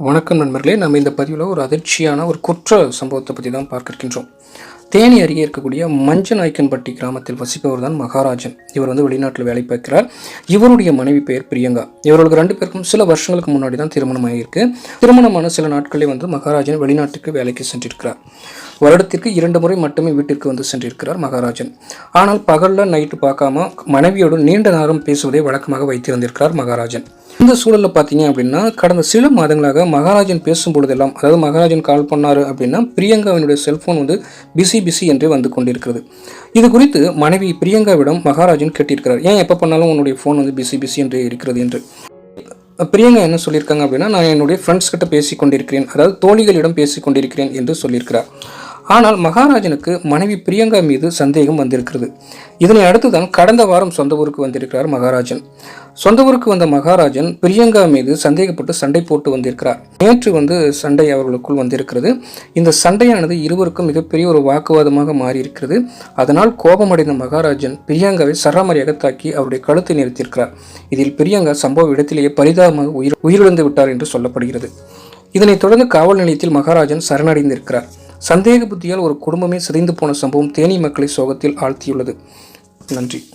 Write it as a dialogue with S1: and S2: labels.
S1: வணக்கம் நண்பர்களே. நம்ம இந்த பதிவில் ஒரு அதிர்ச்சியான ஒரு குற்ற சம்பவத்தை பற்றி தான் பார்க்கிருக்கின்றோம் தேனி அருகே இருக்கக்கூடிய மஞ்சநாய்க்கன்பட்டி கிராமத்தில் வசிப்பவர் தான் மகாராஜன். இவர் வந்து வெளிநாட்டில் வேலை பார்க்கிறார். இவருடைய மனைவி பெயர் பிரியங்கா. இவர்களுக்கு ரெண்டு பேருக்கும் சில வருஷங்களுக்கு முன்னாடி தான் திருமணம் ஆகியிருக்கு. திருமணமான சில நாட்களே வந்து மகாராஜன் வெளிநாட்டுக்கு வேலைக்கு சென்றிருக்கிறார். வருடத்திற்கு இரண்டு முறை மட்டுமே வீட்டிற்கு வந்து சென்றிருக்கிறார் மகாராஜன். ஆனால் பகலில் நைட்டு பார்க்காம மனைவியோடு நீண்ட நேரம் பேசுவதை வழக்கமாக வைத்திருந்திருக்கிறார் மகாராஜன். இந்த சூழலில் பார்த்தீங்க அப்படின்னா கடந்த சில மாதங்களாக மகாராஜன் பேசும் பொழுதெல்லாம் அதாவது மகாராஜன் கால் பண்ணாரு அப்படின்னா பிரியங்காவினுடைய செல்போன் வந்து பிஸி பிஸி என்றே வந்து கொண்டிருக்கிறது. இது குறித்து மனைவி பிரியங்காவிடம் மகாராஜன் கேட்டிருக்கிறார். ஏன் எப்போ பண்ணாலும் உன்னுடைய ஃபோன் வந்து பிஸி பிஸி என்றே இருக்கிறது என்று. பிரியங்கா என்ன சொல்லியிருக்காங்க அப்படின்னா நான் என்னுடைய ஃப்ரெண்ட்ஸ் கிட்ட பேசி கொண்டிருக்கிறேன் அதாவது தோழிகளிடம் பேசி கொண்டிருக்கிறேன் என்று சொல்லியிருக்கிறார். ஆனால் மகாராஜனுக்கு மனைவி பிரியங்கா மீது சந்தேகம் வந்திருக்கிறது. இதனை அடுத்துதான் கடந்த வாரம் சொந்த ஊருக்கு வந்திருக்கிறார் மகாராஜன். சொந்த ஊருக்கு வந்த மகாராஜன் பிரியங்கா மீது சந்தேகப்பட்டு சண்டை போட்டு வந்திருக்கிறார். நேற்று வந்து சண்டை அவர்களுக்குள் வந்திருக்கிறது. இந்த சண்டையானது இருவருக்கும் மிகப்பெரிய ஒரு வாக்குவாதமாக மாறியிருக்கிறது. அதனால் கோபமடைந்த மகாராஜன் பிரியங்காவை சராமரியாக தாக்கி அவருடைய கழுத்தை நிறுத்தியிருக்கிறார். இதில் பிரியங்கா சம்பவ இடத்திலேயே பரிதாபமாக உயிர் உயிரிழந்து விட்டார் என்று சொல்லப்படுகிறது. இதனைத் தொடர்ந்து காவல் நிலையத்தில் மகாராஜன் சரணடைந்திருக்கிறார். சந்தேக புத்தியால் ஒரு குடும்பமே சிதைந்து போன சம்பவம் தேனி மக்களை சோகத்தில் ஆழ்த்தியுள்ளது. நன்றி.